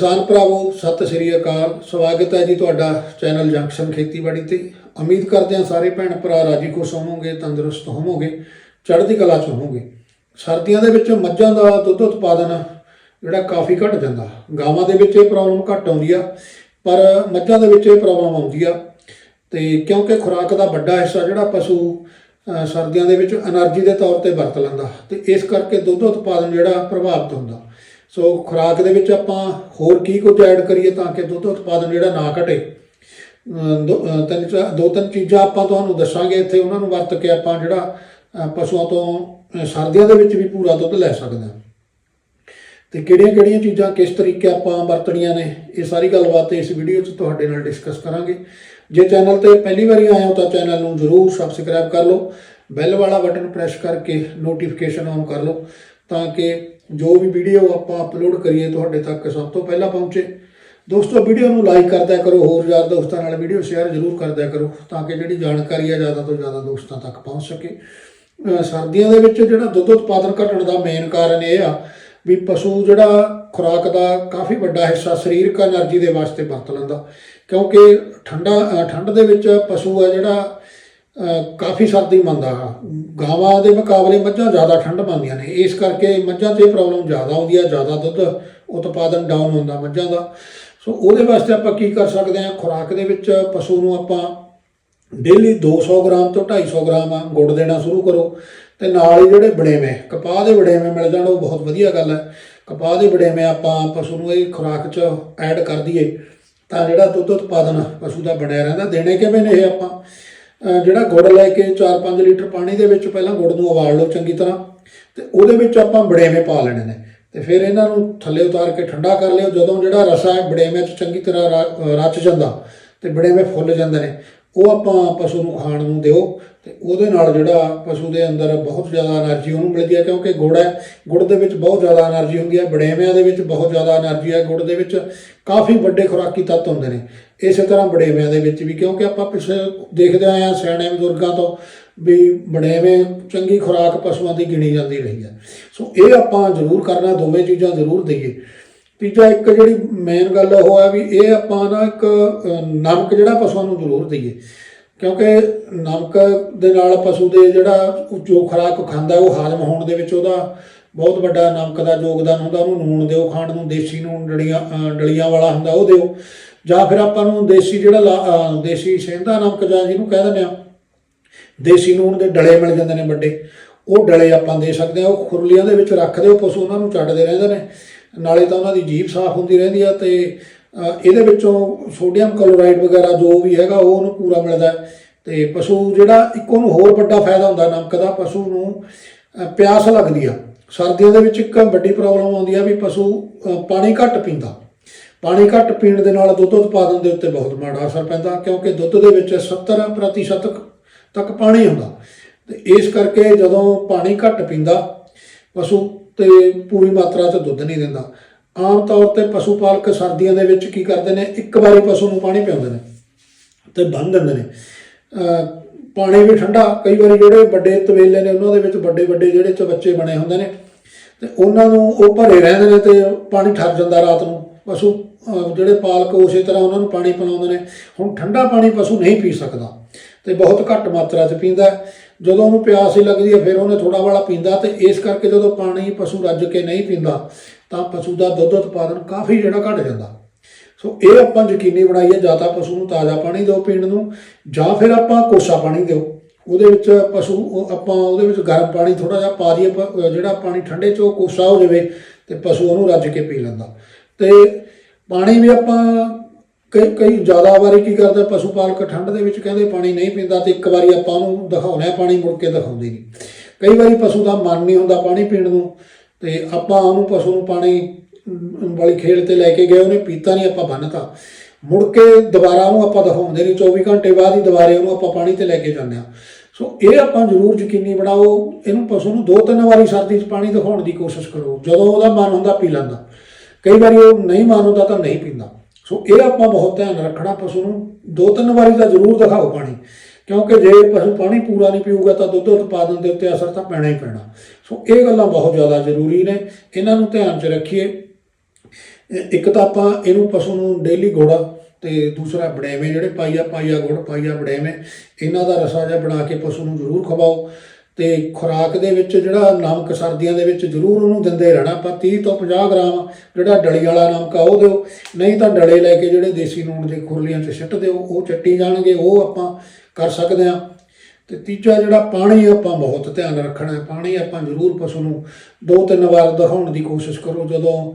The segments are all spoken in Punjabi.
ਕਿਸਾਨ ਭਰਾਵੋ, ਸਤਿ ਸ੍ਰੀ ਅਕਾਲ। ਸਵਾਗਤ ਹੈ ਜੀ ਤੁਹਾਡਾ ਚੈਨਲ ਜੰਕਸ਼ਨ ਖੇਤੀਬਾੜੀ ਤੇ। ਉਮੀਦ ਕਰਦੇ ਹਾਂ ਸਾਰੇ ਭੈਣ ਭਰਾ ਰਾਜੀ ਖੁਸ਼ ਹੋਵੋਗੇ, ਤੰਦਰੁਸਤ ਹੋਵੋਗੇ, ਚੜ੍ਹਦੀ ਕਲਾ ਚ ਹੋਵੋਗੇ। ਸਰਦੀਆਂ ਦੇ ਵਿੱਚ ਮੱਝਾਂ ਦਾ ਦੁੱਧ ਉਤਪਾਦਨ ਜਿਹੜਾ ਕਾਫੀ ਘਟ ਜਾਂਦਾ। ਗਾਵਾਂ ਦੇ ਵਿੱਚ ਇਹ ਪ੍ਰੋਬਲਮ ਘਟ ਆਉਂਦੀ ਆ, ਪਰ ਮੱਝਾਂ ਦੇ ਵਿੱਚ ਇਹ ਪ੍ਰੋਬਲਮ ਆਉਂਦੀ ਆ। ਤੇ ਕਿਉਂਕਿ ਖੁਰਾਕ ਦਾ ਵੱਡਾ ਹਿੱਸਾ ਜਿਹੜਾ ਪਸ਼ੂ ਸਰਦੀਆਂ ਦੇ ਵਿੱਚ એનર્ਜੀ ਦੇ ਤੌਰ ਤੇ ਵਰਤ ਲੈਂਦਾ। ਤੇ ਇਸ ਕਰਕੇ ਦੁੱਧ ਉਤਪਾਦਨ ਜਿਹੜਾ ਪ੍ਰਭਾਵਿਤ ਹੁੰਦਾ। ਸੋ ਖੁਰਾਕ ਦੇ ਵਿੱਚ ਆਪਾਂ ਹੋਰ ਕੀ ਕੁਝ ਐਡ ਕਰੀਏ ਤਾਂ ਕਿ ਦੁੱਧ ਉਤਪਾਦਨ ਜਿਹੜਾ ਨਾ ਘਟੇ। ਦੋ ਤਿੰਨ ਚਾ- ਦੋ ਤਿੰਨ ਚੀਜ਼ਾਂ ਆਪਾਂ ਤੁਹਾਨੂੰ ਦੱਸਾਂਗੇ, ਇੱਥੇ ਉਹਨਾਂ ਨੂੰ ਵਰਤ ਕੇ ਆਪਾਂ ਜਿਹੜਾ ਪਸ਼ੂਆਂ ਤੋਂ ਸਰਦੀਆਂ ਦੇ ਵਿੱਚ ਵੀ ਪੂਰਾ ਦੁੱਧ ਲੈ ਸਕਦੇ ਹਾਂ। ਤੇ ਕਿਹੜੀਆਂ-ਕਿਹੜੀਆਂ ਚੀਜ਼ਾਂ ਕਿਸ ਤਰੀਕੇ ਆਪਾਂ ਵਰਤਣੀਆਂ ਨੇ, ਇਹ ਸਾਰੀ ਗੱਲਬਾਤ ਇਸ ਵੀਡੀਓ 'ਚ ਤੁਹਾਡੇ ਨਾਲ ਡਿਸਕਸ ਕਰਾਂਗੇ। ਜੇ ਚੈਨਲ ਤੇ ਪਹਿਲੀ ਵਾਰੀ ਆਏ ਹੋ ਤਾਂ ਚੈਨਲ ਨੂੰ ਜ਼ਰੂਰ ਸਬਸਕ੍ਰਾਈਬ ਕਰ ਲਓ। ਬੈਲ ਵਾਲਾ ਬਟਨ ਪ੍ਰੈਸ ਕਰਕੇ ਨੋਟੀਫਿਕੇਸ਼ਨ ਔਨ ਕਰ ਲਓ ਤਾਂ ਕਿ ਜੋ ਵੀ ਵੀਡੀਓ ਆਪਾਂ ਅਪਲੋਡ ਕਰੀਏ ਤੁਹਾਡੇ ਤੱਕ ਸਭ ਤੋਂ ਪਹਿਲਾਂ ਪਹੁੰਚੇ। ਦੋਸਤੋ ਵੀਡੀਓ ਨੂੰ ਲਾਈਕ ਕਰਦਿਆ ਕਰੋ, ਹੋਰ ਯਾਰ ਦੋਸਤਾਂ ਨਾਲ ਵੀਡੀਓ ਸ਼ੇਅਰ ਜ਼ਰੂਰ ਕਰਦਿਆ ਕਰੋ, ਤਾਂ ਕਿ ਜਿਹੜੀ ਜਾਣਕਾਰੀ ਆ ਜ਼ਿਆਦਾ ਤੋਂ ਜ਼ਿਆਦਾ ਦੋਸਤਾਂ ਤੱਕ ਪਹੁੰਚ ਸਕੇ। ਸਰਦੀਆਂ ਦੇ ਵਿੱਚ ਜਿਹੜਾ ਦੁੱਧ ਉਤਪਾਦਨ ਘਟਣ ਦਾ ਮੇਨ ਕਾਰਨ ਇਹ ਆ ਵੀ ਪਸ਼ੂ ਜਿਹੜਾ ਖੁਰਾਕ ਦਾ ਕਾਫੀ ਵੱਡਾ ਹਿੱਸਾ ਸਰੀਰਕ એનર્ਜੀ ਦੇ ਵਾਸਤੇ ਵਰਤ ਲੈਂਦਾ। ਕਿਉਂਕਿ ਠੰਡਾ ਠੰਡ ਦੇ ਵਿੱਚ ਪਸ਼ੂ ਆ ਜਿਹੜਾ ਕਾਫੀ ਸਰਦੀ ਮੰਨਦਾ ਗਾਵਾਂ ਦੇ ਮੁਕਾਬਲੇ ਮੱਝਾਂ ਜ਼ਿਆਦਾ ਠੰਡ ਮੰਨਦੀਆਂ ਨੇ। ਇਸ ਕਰਕੇ ਮੱਝਾਂ 'ਤੇ ਪ੍ਰੋਬਲਮ ਜ਼ਿਆਦਾ ਆਉਂਦੀ ਹੈ ਜ਼ਿਆਦਾ ਦੁੱਧ ਉਤਪਾਦਨ ਡਾਊਨ ਹੁੰਦਾ ਮੱਝਾਂ ਦਾ। ਸੋ ਉਹਦੇ ਵਾਸਤੇ ਆਪਾਂ ਕੀ ਕਰ ਸਕਦੇ ਹਾਂ? ਖੁਰਾਕ ਦੇ ਵਿੱਚ ਪਸ਼ੂ ਨੂੰ ਆਪਾਂ ਡੇਲੀ 200 ਗ੍ਰਾਮ ਤੋਂ 250 ਗ੍ਰਾਮ ਗੁੜ ਦੇਣਾ ਸ਼ੁਰੂ ਕਰੋ। ਤੇ ਨਾਲ ਹੀ ਜਿਹੜੇ ਬੜੇਵੇਂ ਕਪਾਹ ਦੇ ਬੜੇਵੇਂ ਮਿਲ ਜਾਣ, ਉਹ ਬਹੁਤ ਵਧੀਆ ਗੱਲ ਹੈ। ਕਪਾਹ ਦੇ ਬੜੇਵੇਂ ਆਪਾਂ ਪਸ਼ੂ ਨੂੰ ਇਹ ਖੁਰਾਕ 'ਚ ਐਡ ਕਰ ਦਈਏ ਤਾਂ ਜਿਹੜਾ ਦੁੱਧ ਉਤਪਾਦਨ ਪਸ਼ੂ ਦਾ ਬਣਿਆ ਰਹਿੰਦਾ। ਦੇਣੇ ਕਿਵੇਂ ਨੇ ਇਹ ਆਪਾਂ? ਜਿਹੜਾ ਗੁੜ ਲੈ ਕੇ 4-5 ਲੀਟਰ ਪਾਣੀ ਦੇ ਵਿੱਚ ਪਹਿਲਾਂ ਗੁੜ ਨੂੰ ਉਬਾਲ ਲਓ ਚੰਗੀ ਤਰ੍ਹਾਂ ਤੇ ਉਹਦੇ ਵਿੱਚ ਆਪਾਂ ਬੜੇਵੇਂ ਪਾ ਲੈਣੇ ਨੇ। ਤੇ ਫਿਰ ਇਹਨਾਂ ਨੂੰ ਥੱਲੇ ਉਤਾਰ ਕੇ ਠੰਡਾ ਕਰ ਲਿਓ। ਜਦੋਂ ਜਿਹੜਾ ਰਸਾ ਹੈ ਬੜੇਵੇਂ 'ਚ ਚੰਗੀ ਤਰ੍ਹਾਂ ਰ- ਰਚ ਜਾਂਦਾ ਤੇ ਬੜੇਵੇਂ ਫੁੱਲ ਜਾਂਦੇ ਨੇ। ਉਹ ਆਪਾਂ ਪਸ਼ੂ ਨੂੰ ਖਾਣ ਨੂੰ ਦਿਓ ਤੇ ਉਹਦੇ ਨਾਲ ਜਿਹੜਾ ਪਸ਼ੂ ਦੇ ਅੰਦਰ ਬਹੁਤ ਜ਼ਿਆਦਾ એનર્ਜੀ ਉਹਨੂੰ ਮਿਲਦੀ ਹੈ ਕਿਉਂਕਿ ਗੁੜ ਹੈ, ਗੁੜ ਦੇ ਵਿੱਚ ਬਹੁਤ ਜ਼ਿਆਦਾ એનર્ਜੀ ਹੁੰਦੀ ਹੈ, ਬੜੇਵਿਆਂ ਦੇ ਵਿੱਚ ਬਹੁਤ ਜ਼ਿਆਦਾ એનર્ਜੀ ਹੈ, ਗੁੜ ਦੇ ਵਿੱਚ ਕਾਫੀ ਵੱਡੇ ਖੁਰਾਕੀ ਤੱਤ ਹੁੰਦੇ ਨੇ। ਇਸੇ ਤਰ੍ਹਾਂ ਬੜੇਵਿਆਂ ਦੇ ਵਿੱਚ ਵੀ ਕਿਉਂਕਿ ਆਪਾਂ ਪਿਛਲੇ ਦੇਖਦੇ ਆਏ ਆ ਸਿਆਣੇ ਬਜ਼ੁਰਗਾਂ ਤੋਂ ਵੀ ਬੜੇਵੇਂ ਚੰਗੀ ਖੁਰਾਕ ਪਸ਼ੂਆਂ ਦੀ ਗਿਣੀ ਜਾਂਦੀ ਰਹੀ ਹੈ। ਸੋ ਇਹ ਆਪਾਂ ਜ਼ਰੂਰ ਕਰਨਾ, ਦੋਵੇਂ ਚੀਜ਼ਾਂ ਜ਼ਰੂਰ ਦੇਈਏ। ਤੀਜਾ ਇੱਕ ਜਿਹੜੀ ਮੇਨ ਗੱਲ ਉਹ ਹੈ ਵੀ ਇਹ ਆਪਾਂ ਨਾ ਇੱਕ ਨਮਕ ਜਿਹੜਾ ਪਸ਼ੂਆਂ ਨੂੰ ਜ਼ਰੂਰ ਦਈਏ। ਕਿਉਂਕਿ ਨਮਕ ਦੇ ਨਾਲ ਪਸ਼ੂ ਦੇ ਜਿਹੜਾ ਜੋ ਖੁਰਾਕ ਖਾਂਦਾ ਉਹ ਹਾਜ਼ਮ ਹੋਣ ਦੇ ਵਿੱਚ ਉਹਦਾ ਬਹੁਤ ਵੱਡਾ ਨਮਕ ਦਾ ਯੋਗਦਾਨ ਹੁੰਦਾ, ਉਹਨੂੰ ਨੂਣ ਦਿਓ, ਖਾਣ ਨੂੰ ਦੇਸੀ ਨੂਣ ਡਲੀਆਂ ਡਲੀਆਂ ਵਾਲਾ ਹੁੰਦਾ ਉਹ ਦਿਓ। ਜਾਂ ਫਿਰ ਆਪਾਂ ਨੂੰ ਦੇਸੀ ਜਿਹੜਾ ਲਾ- ਦੇਸੀ ਸੇਂਦਾ ਨਮਕ ਜਾਂ ਜਿਹਨੂੰ ਕਹਿ ਦਿੰਦੇ ਆ, ਦੇਸੀ ਨੂਣ ਦੇ ਡਲੇ ਮਿਲ ਜਾਂਦੇ ਨੇ ਵੱਡੇ, ਉਹ ਡਲੇ ਆਪਾਂ ਦੇ ਸਕਦੇ ਆ, ਉਹ ਖੁਰਲੀਆਂ ਦੇ ਵਿੱਚ ਰੱਖਦੇ ਦਿਓ, ਪਸ਼ੂ ਉਹਨਾਂ ਨੂੰ ਚੱਟਦੇ ਰਹਿੰਦੇ ਨੇ। ਨਾਲੇ ਤਾਂ ਉਹਨਾਂ ਦੀ ਜੀਭ ਸਾਫ਼ ਹੁੰਦੀ ਰਹਿੰਦੀ ਆ ਤੇ ਇਹਦੇ ਵਿੱਚੋਂ ਸੋਡੀਅਮ ਕਲੋਰਾਈਡ ਵਗੈਰਾ ਜੋ ਵੀ ਹੈਗਾ ਉਹ ਉਹਨੂੰ ਪੂਰਾ ਮਿਲਦਾ ਹੈ। ਤੇ ਪਸ਼ੂ ਜਿਹੜਾ ਇੱਕ ਉਹਨੂੰ ਹੋਰ ਵੱਡਾ ਫਾਇਦਾ ਹੁੰਦਾ, ਨਮਕ ਦਾ, ਪਸ਼ੂ ਨੂੰ ਪਿਆਸ ਲੱਗਦੀ ਆ। ਸਰਦੀਆਂ ਦੇ ਵਿੱਚ ਇੱਕ ਵੱਡੀ ਪ੍ਰੋਬਲਮ ਆਉਂਦੀ ਆ ਵੀ ਪਸ਼ੂ ਪਾਣੀ ਘੱਟ ਪੀਂਦਾ। ਪਾਣੀ ਘੱਟ ਪੀਣ ਦੇ ਨਾਲ ਦੁੱਧ ਉਤਪਾਦਨ ਦੇ ਉੱਤੇ ਬਹੁਤ ਮਾੜਾ ਅਸਰ ਪੈਂਦਾ, ਕਿਉਂਕਿ ਦੁੱਧ ਦੇ ਵਿੱਚ 70% ਤੱਕ ਪਾਣੀ ਹੁੰਦਾ। ਤੇ ਇਸ ਕਰਕੇ ਜਦੋਂ ਪਾਣੀ ਘੱਟ ਪੀਂਦਾ ਪਸ਼ੂ ਤੇ ਪੂਰੀ ਮਾਤਰਾ 'ਚ ਦੁੱਧ ਨਹੀਂ ਦਿੰਦਾ। ਆਮ ਤੌਰ ਤੇ ਪਸ਼ੂ ਪਾਲਕ ਸਰਦੀਆਂ ਦੇ ਵਿੱਚ ਕੀ ਕਰਦੇ ਨੇ? ਇੱਕ ਵਾਰੀ ਪਸ਼ੂ ਨੂੰ ਪਾਣੀ ਪਿਆਉਂਦੇ ਨੇ ਤੇ ਬੰਨ ਦਿੰਦੇ ਨੇ। ਪਾਣੀ ਵੀ ਠੰਡਾ, ਕਈ ਵਾਰੀ ਜਿਹੜੇ ਵੱਡੇ ਤਵੇਲੇ ਨੇ, ਉਹਨਾਂ ਦੇ ਵਿੱਚ ਵੱਡੇ ਵੱਡੇ ਜਿਹੜੇ ਚਵੱਚੇ ਬਣੇ ਹੁੰਦੇ ਨੇ ਤੇ ਉਹਨਾਂ ਨੂੰ ਉਹ ਭਰੇ ਰਹਿੰਦੇ ਨੇ ਤੇ ਪਾਣੀ ਠਰ ਜਾਂਦਾ ਰਾਤ ਨੂੰ। ਪਸ਼ੂ ਜਿਹੜੇ ਪਾਲਕ ਉਸੇ ਤਰ੍ਹਾਂ ਉਹਨਾਂ ਨੂੰ ਪਾਣੀ ਪਿਲਾਉਂਦੇ ਨੇ। ਹੁਣ ਠੰਡਾ ਪਾਣੀ ਪਸ਼ੂ ਨਹੀਂ ਪੀ ਸਕਦਾ ਤੇ ਬਹੁਤ ਘੱਟ ਮਾਤਰਾ 'ਚ ਪੀਂਦਾ। ਜਦੋਂ ਉਹਨੂੰ ਪਿਆਸ ਹੀ ਲੱਗਦੀ ਹੈ, ਫਿਰ ਉਹਨੇ ਥੋੜਾ ਵਾਲਾ ਪੀਂਦਾ ਤੇ ਇਸ ਕਰਕੇ ਜਦੋਂ ਪਾਣੀ ਪਸ਼ੂ ਰੱਜ ਕੇ ਨਹੀਂ ਪੀਂਦਾ, ਤਾਂ ਪਸ਼ੂ ਦਾ ਦੁੱਧ ਉਤਪਾਦਨ ਕਾਫੀ ਜਿਹੜਾ ਘਟ ਜਾਂਦਾ। ਸੋ ਇਹ ਆਪਾਂ ਯਕੀਨੀ ਬਣਾਈਏ, ਜਾਂ ਤਾਂ ਪਸ਼ੂ ਨੂੰ ਤਾਜ਼ਾ ਪਾਣੀ ਦਿਓ ਪੀਣ ਨੂੰ, ਜਾਂ ਫਿਰ ਆਪਾਂ ਕੋਸਾ ਪਾਣੀ ਦਿਓ। ਉਹਦੇ ਵਿੱਚ ਪਸ਼ੂ, ਉਹ ਆਪਾਂ ਉਹਦੇ ਵਿੱਚ ਗਰਮ ਪਾਣੀ ਥੋੜਾ ਜਿਹਾ ਪਾ ਦਈਏ ਜਿਹੜਾ ਪਾਣੀ ਠੰਡੇ ਚ ਉਹ ਕੋਸਾ ਹੋ ਜਾਵੇ ਤੇ ਪਸ਼ੂ ਉਹਨੂੰ ਰੱਜ ਕੇ ਪੀ ਲੈਂਦਾ। ਤੇ ਪਾਣੀ ਵੀ ਆਪਾਂ ਕਈ ਕਈ ਜ਼ਿਆਦਾ ਵਾਰੀ ਕੀ ਕਰਦਾ ਪਸ਼ੂ ਪਾਲਕ ਠੰਡ ਦੇ ਵਿੱਚ ਕਹਿੰਦੇ ਪਾਣੀ ਨਹੀਂ ਪੀਂਦਾ ਤੇ ਇੱਕ ਵਾਰੀ ਆਪਾਂ ਉਹਨੂੰ ਦਿਖਾਉਣਾ ਪਾਣੀ ਮੁੜ ਕੇ ਦਿਖਾਉਂਦੇ ਨਹੀਂ। ਕਈ ਵਾਰੀ ਪਸ਼ੂ ਦਾ ਮਨ ਨਹੀਂ ਹੁੰਦਾ ਪਾਣੀ ਪੀਣ ਨੂੰ, ਤੇ ਆਪਾਂ ਉਹਨੂੰ ਪਸ਼ੂ ਨੂੰ ਪਾਣੀ ਵਾਲੀ ਖੇਡ ਤੇ ਲੈ ਕੇ ਗਏ, ਉਹਨੇ ਪੀਤਾ ਨਹੀਂ, ਆਪਾਂ ਬੰਨਤਾ ਮੁੜ ਕੇ ਦੁਬਾਰਾ ਉਹਨੂੰ ਆਪਾਂ ਦਿਖਾਉਂਦੇ ਨਹੀਂ 24 ਘੰਟੇ ਬਾਅਦ ਹੀ ਦੁਬਾਰੇ ਉਹਨੂੰ ਆਪਾਂ ਪਾਣੀ ਤੇ ਲੈ ਕੇ ਜਾਂਦੇ ਆ ਸੋ ਇਹ ਆਪਾਂ ਜ਼ਰੂਰ ਯਕੀਨੀ ਬਣਾਓ, ਇਹਨੂੰ ਪਸ਼ੂ ਨੂੰ ਦੋ ਤਿੰਨ ਵਾਰੀ ਸਰਦੀ 'ਚ ਪਾਣੀ ਦਿਖਾਉਣ ਦੀ ਕੋਸ਼ਿਸ਼ ਕਰੋ, ਜਦੋਂ ਉਹਦਾ ਮਨ ਹੁੰਦਾ ਪੀ ਲੈਂਦਾ। ਕਈ ਵਾਰੀ ਉਹ ਨਹੀਂ ਮਨ ਹੁੰਦਾ ਤਾਂ ਨਹੀਂ ਪੀਂਦਾ। ਸੋ ਇਹ ਆਪਾਂ ਬਹੁਤ ਧਿਆਨ ਰੱਖਣਾ ਪਸ਼ੂ ਨੂੰ ਦੋ ਤਿੰਨ ਵਾਰੀ ਤਾਂ ਜ਼ਰੂਰ ਦਿਖਾਓ ਪਾਣੀ। ਕਿਉਂਕਿ ਜੇ ਪਸ਼ੂ ਪਾਣੀ ਪੂਰਾ ਨਹੀਂ ਪੀਊਗਾ ਤਾਂ ਦੁੱਧ ਉਤਪਾਦਨ ਦੇ ਉੱਤੇ ਅਸਰ ਤਾਂ ਪੈਣਾ ਹੀ ਪੈਣਾ। ਸੋ ਇਹ ਗੱਲਾਂ ਬਹੁਤ ਜ਼ਿਆਦਾ ਜ਼ਰੂਰੀ ਨੇ। ਇਹਨਾਂ ਨੂੰ ਧਿਆਨ 'ਚ ਰੱਖੀਏ। ਇੱਕ ਤਾਂ ਆਪਾਂ ਇਹਨੂੰ ਪਸ਼ੂ ਨੂੰ ਡੇਲੀ ਗੋੜਾ ਤੇ ਦੂਸਰਾ ਬੜੇਵੇਂ ਜਿਹੜੇ ਪਾਈਆ ਪਾਈਆ ਗੁੜ, ਪਾਈਆ ਬੜੇਵੇਂ ਇਹਨਾਂ ਦਾ ਰਸਾ ਜਿਹਾ ਬਣਾ ਕੇ ਪਸ਼ੂ ਨੂੰ ਜ਼ਰੂਰ ਖਵਾਓ। ਤੇ ਖੁਰਾਕ ਦੇ ਵਿੱਚ ਜਿਹੜਾ ਨਮਕ ਸਰਦੀਆਂ ਦੇ ਵਿੱਚ ਜ਼ਰੂਰ ਉਹਨੂੰ ਦਿੰਦੇ ਰਹਿਣਾ ਆਪਾਂ 30 ਤੋਂ 50 ਗ੍ਰਾਮ ਜਿਹੜਾ ਡਲੀ ਵਾਲਾ ਨਮਕ ਆ ਉਹ ਦਿਓ। ਨਹੀਂ ਤਾਂ ਡਲੇ ਲੈ ਕੇ ਜਿਹੜੇ ਦੇਸੀ ਨੂਣ ਦੇ ਖੁਰਲੀਆਂ 'ਚ ਸਿੱਟ ਦਿਓ, ਉਹ ਚੱਟੀ ਜਾਣਗੇ, ਉਹ ਆਪਾਂ ਕਰ ਸਕਦੇ ਹਾਂ। ਤੇ ਤੀਜਾ ਜਿਹੜਾ ਪਾਣੀ ਆਪਾਂ ਬਹੁਤ ਧਿਆਨ ਰੱਖਣਾ ਹੈ। ਪਾਣੀ ਆਪਾਂ ਜ਼ਰੂਰ ਪਸ਼ੂ ਨੂੰ ਦੋ ਤਿੰਨ ਵਾਰ ਦਿਖਾਉਣ ਦੀ ਕੋਸ਼ਿਸ਼ ਕਰੋ ਜਦੋਂ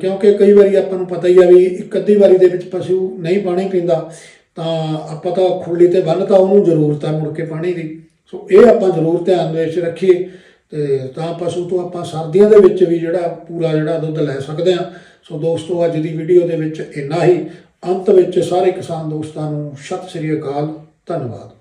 ਕਿਉਂਕਿ ਕਈ ਵਾਰੀ ਆਪਾਂ ਨੂੰ ਪਤਾ ਹੀ ਆ ਵੀ ਇੱਕ ਅੱਧੀ ਵਾਰੀ ਦੇ ਵਿੱਚ ਪਸ਼ੂ ਨਹੀਂ ਪਾਣੀ ਪੀਂਦਾ, ਤਾਂ ਆਪਾਂ ਤਾਂ ਖੁਰਲੀ ਤੇ ਬੰਨ੍ਹਤਾ ਉਹਨੂੰ ਜ਼ਰੂਰਤ ਆ ਮੁੜ ਕੇ ਪਾਣੀ ਦੀ। ਸੋ ਇਹ ਆਪਾਂ ਜ਼ਰੂਰ ਧਿਆਨ ਦੇ ਵਿੱਚ ਰੱਖੀਏ ਤੇ ਤਾਂ ਪਸ਼ੂ ਤੋਂ ਆਪਾਂ ਸਰਦੀਆਂ ਦੇ ਵਿੱਚ ਵੀ ਜਿਹੜਾ ਪੂਰਾ ਜਿਹੜਾ ਦੁੱਧ ਲੈ ਸਕਦੇ ਹਾਂ। ਸੋ ਦੋਸਤੋ, ਅੱਜ ਦੀ ਵੀਡੀਓ ਦੇ ਵਿੱਚ ਇੰਨਾ ਹੀ। ਅੰਤ ਵਿੱਚ ਸਾਰੇ ਕਿਸਾਨ ਦੋਸਤਾਂ ਨੂੰ ਸਤਿ ਸ੍ਰੀ ਅਕਾਲ, ਧੰਨਵਾਦ।